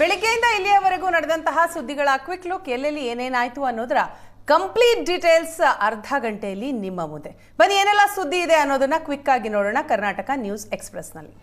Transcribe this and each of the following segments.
ಬೆಳಿಗ್ಗೆಯಿಂದ ಇಲ್ಲಿಯವರೆಗೂ ನಡೆದಂತಹ ಸುದ್ದಿಗಳ ಕ್ವಿಕ್ ಲುಕ್ ಎಲ್ಲೆಲ್ಲಿ ಏನೇನಾಯ್ತು ಅನ್ನೋದರ ಕಂಪ್ಲೀಟ್ ಡೀಟೇಲ್ಸ್ ಅರ್ಧ ಗಂಟೆಯಲ್ಲಿ ನಿಮ್ಮ ಮುಂದೆ. ಬನ್ನಿ, ಏನೆಲ್ಲ ಸುದ್ದಿ ಇದೆ ಅನ್ನೋದನ್ನ ಕ್ವಿಕ್ ಆಗಿ ನೋಡೋಣ ಕರ್ನಾಟಕ ನ್ಯೂಸ್ ಎಕ್ಸ್ಪ್ರೆಸ್ನಲ್ಲಿ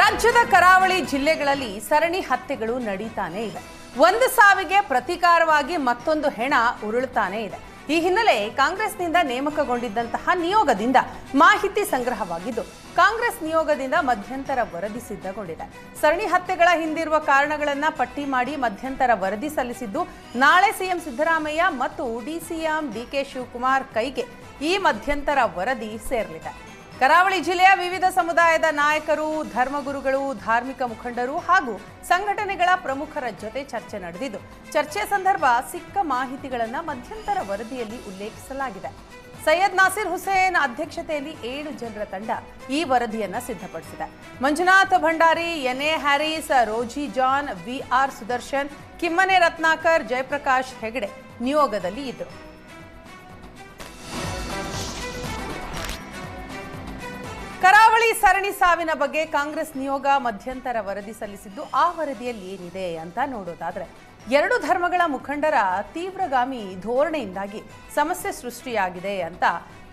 ರಾಜ್ಯದ ಕರಾವಳಿ ಜಿಲ್ಲೆಗಳಲ್ಲಿ ಸರಣಿ ಹತ್ಯೆಗಳು ನಡೀತಾನೆ ಇದೆ. ಒಂದು ಸಾವಿಗೆ ಪ್ರತೀಕಾರವಾಗಿ ಮತ್ತೊಂದು ಹೆಣ ಉರುಳುತ್ತಾನೆ ಇದೆ. ಈ ಹಿನ್ನೆಲೆ ಕಾಂಗ್ರೆಸ್ನಿಂದ ನೇಮಕಗೊಂಡಿದ್ದಂತಹ ನಿಯೋಗದಿಂದ ಮಾಹಿತಿ ಸಂಗ್ರಹವಾಗಿದ್ದು ಕಾಂಗ್ರೆಸ್ ನಿಯೋಗದಿಂದ ಮಧ್ಯಂತರ ವರದಿ ಸಿದ್ಧಗೊಂಡಿದೆ. ಸರಣಿ ಹತ್ಯೆಗಳ ಹಿಂದಿರುವ ಕಾರಣಗಳನ್ನ ಪಟ್ಟಿ ಮಾಡಿ ಮಧ್ಯಂತರ ವರದಿ ಸಲ್ಲಿಸಿದ್ದು, ನಾಳೆ ಸಿಎಂ ಸಿದ್ದರಾಮಯ್ಯ ಮತ್ತು ಡಿಸಿಎಂ ಡಿಕೆ ಶಿವಕುಮಾರ್ ಕೈಗೆ ಈ ಮಧ್ಯಂತರ ವರದಿ ಸೇರಲಿದೆ. ಕರಾವಳಿ ಜಿಲ್ಲೆಯ ವಿವಿಧ ಸಮುದಾಯದ ನಾಯಕರು, ಧರ್ಮಗುರುಗಳು, ಧಾರ್ಮಿಕ ಮುಖಂಡರು ಹಾಗೂ ಸಂಘಟನೆಗಳ ಪ್ರಮುಖರ ಜೊತೆ ಚರ್ಚೆ ನಡೆದಿದ್ದು ಚರ್ಚೆ ಸಂದರ್ಭ ಸಿಕ್ಕ ಮಾಹಿತಿಗಳನ್ನು ಮಧ್ಯಂತರ ವರದಿಯಲ್ಲಿ ಉಲ್ಲೇಖಿಸಲಾಗಿದೆ. ಸೈಯದ್ ನಾಸಿರ್ ಹುಸೇನ್ ಅಧ್ಯಕ್ಷತೆಯಲ್ಲಿ ಏಳು ಜನರ ತಂಡ ಈ ವರದಿಯನ್ನ ಸಿದ್ಧಪಡಿಸಿದೆ. Manjunath Bhandari NA Harris, Rosy John, V R Sudarshan, Kimmane Ratnakar, Jayaprakash Hegde ನಿಯೋಗದಲ್ಲಿ ಇದ್ದರು ಕರಾವಳಿ ಸರಣಿ ಸಾವಿನ ಬಗ್ಗೆ ಕಾಂಗ್ರೆಸ್ ನಿಯೋಗ ಮಧ್ಯಂತರ ವರದಿ ಸಲ್ಲಿಸಿದ್ದು, ಆ ವರದಿಯಲ್ಲಿ ಏನಿದೆ ಅಂತ ನೋಡೋದಾದ್ರೆ ಎರಡು ಧರ್ಮಗಳ ಮುಖಂಡರ ತೀವ್ರಗಾಮಿ ಧೋರಣೆಯಿಂದಾಗಿ ಸಮಸ್ಯೆ ಸೃಷ್ಟಿಯಾಗಿದೆ ಅಂತ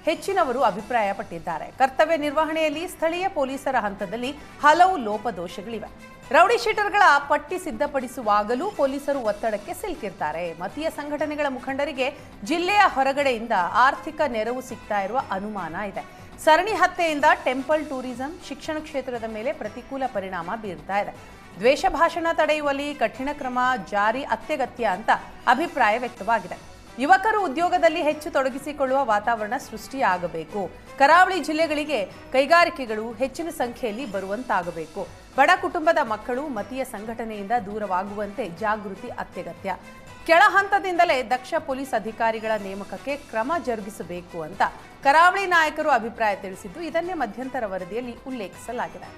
ಹೆಚ್ಚಿನವರು ಅಭಿಪ್ರಾಯಪಟ್ಟಿದ್ದಾರೆ. ಕರ್ತವ್ಯ ನಿರ್ವಹಣೆಯಲ್ಲಿ ಸ್ಥಳೀಯ ಪೊಲೀಸರ ಹಂತದಲ್ಲಿ ಹಲವು ಲೋಪದೋಷಗಳಿವೆ. ರೌಡಿ ಶೀಟರ್ಗಳ ಪಟ್ಟಿ ಸಿದ್ಧಪಡಿಸುವಾಗಲೂ ಪೊಲೀಸರು ಒತ್ತಡಕ್ಕೆ ಸಿಲುಕಿರ್ತಾರೆ. ಮತೀಯ ಸಂಘಟನೆಗಳ ಮುಖಂಡರಿಗೆ ಜಿಲ್ಲೆಯ ಹೊರಗಡೆಯಿಂದ ಆರ್ಥಿಕ ನೆರವು ಸಿಗ್ತಾ ಇರುವ ಅನುಮಾನ ಇದೆ. ಸರಣಿ ಹತ್ಯೆಯಿಂದ ಟೆಂಪಲ್ ಟೂರಿಸಂ ಶಿಕ್ಷಣ ಕ್ಷೇತ್ರದ ಮೇಲೆ ಪ್ರತಿಕೂಲ ಪರಿಣಾಮ ಬೀರ್ತಾ ಇದೆ. ದ್ವೇಷ ಭಾಷಣ ತಡೆಯುವಲ್ಲಿ ಕಠಿಣ ಕ್ರಮ, ಜಾರಿ ಅತ್ಯಗತ್ಯ ಅಂತ ಅಭಿಪ್ರಾಯ ವ್ಯಕ್ತವಾಗಿದೆ. ಯುವಕರು ಉದ್ಯೋಗದಲ್ಲಿ ಹೆಚ್ಚು ತೊಡಗಿಸಿಕೊಳ್ಳುವ ವಾತಾವರಣ ಸೃಷ್ಟಿಯಾಗಬೇಕು. ಕರಾವಳಿ ಜಿಲ್ಲೆಗಳಿಗೆ ಕೈಗಾರಿಕೆಗಳು ಹೆಚ್ಚಿನ ಸಂಖ್ಯೆಯಲ್ಲಿ ಬರುವಂತಾಗಬೇಕು. ಬಡ ಕುಟುಂಬದ ಮಕ್ಕಳು ಮತೀಯ ಸಂಘಟನೆಯಿಂದ ದೂರವಾಗುವಂತೆ ಜಾಗೃತಿ ಅತ್ಯಗತ್ಯ. ಕೆಳ ಹಂತದಿಂದಲೇ ದಕ್ಷ ಪೊಲೀಸ್ ಅಧಿಕಾರಿಗಳ ನೇಮಕಕ್ಕೆ ಕ್ರಮ ಜರುಗಿಸಬೇಕು ಅಂತ ಕರಾವಳಿ ನಾಯಕರು ಅಭಿಪ್ರಾಯ ತಿಳಿಸಿದ್ದು ಇದನ್ನೇ ಮಧ್ಯಂತರ ವರದಿಯಲ್ಲಿ ಉಲ್ಲೇಖಿಸಲಾಗಿದೆ.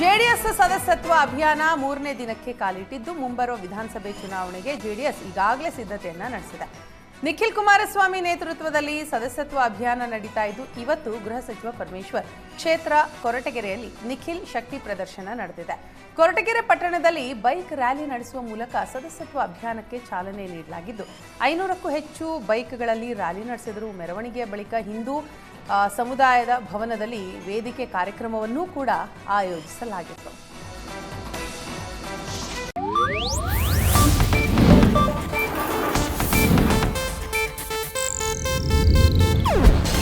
ಜೆಡಿಎಸ್ ಸದಸ್ಯತ್ವ ಅಭಿಯಾನ ಮೂರನೇ ದಿನಕ್ಕೆ ಕಾಲಿಟ್ಟಿದ್ದು ಮುಂಬರುವ ವಿಧಾನಸಭೆ ಚುನಾವಣೆಗೆ ಜೆಡಿಎಸ್ ಈಗಾಗಲೇ ಸಿದ್ಧತೆಯನ್ನ ನಡೆಸಿದೆ. ನಿಖಿಲ್ ಕುಮಾರಸ್ವಾಮಿ ನೇತೃತ್ವದಲ್ಲಿ ಸದಸ್ಯತ್ವ ಅಭಿಯಾನ ನಡೀತಾ ಇದ್ದು, ಇವತ್ತು ಗೃಹ ಸಚಿವ ಪರಮೇಶ್ವರ್ ಕ್ಷೇತ್ರ ಕೊರಟಗೆರೆಯಲ್ಲಿ ನಿಖಿಲ್ ಶಕ್ತಿ ಪ್ರದರ್ಶನ ನಡೆದಿದೆ. ಕೊರಟಗೆರೆ ಪಟ್ಟಣದಲ್ಲಿ ಬೈಕ್ ರ್ಯಾಲಿ ನಡೆಸುವ ಮೂಲಕ ಸದಸ್ಯತ್ವ ಅಭಿಯಾನಕ್ಕೆ ಚಾಲನೆ ನೀಡಲಾಗಿದ್ದು, ಐನೂರಕ್ಕೂ ಹೆಚ್ಚು ಬೈಕ್ಗಳಲ್ಲಿ ರ್ಯಾಲಿ ನಡೆಸಿದರು ಮೆರವಣಿಗೆಯ ಬಳಿಕ ಹಿಂದೂ ಸಮುದಾಯದ ಭವನದಲ್ಲಿ ವೇದಿಕೆ ಕಾರ್ಯಕ್ರಮವನ್ನೂ ಕೂಡ ಆಯೋಜಿಸಲಾಗಿತ್ತು.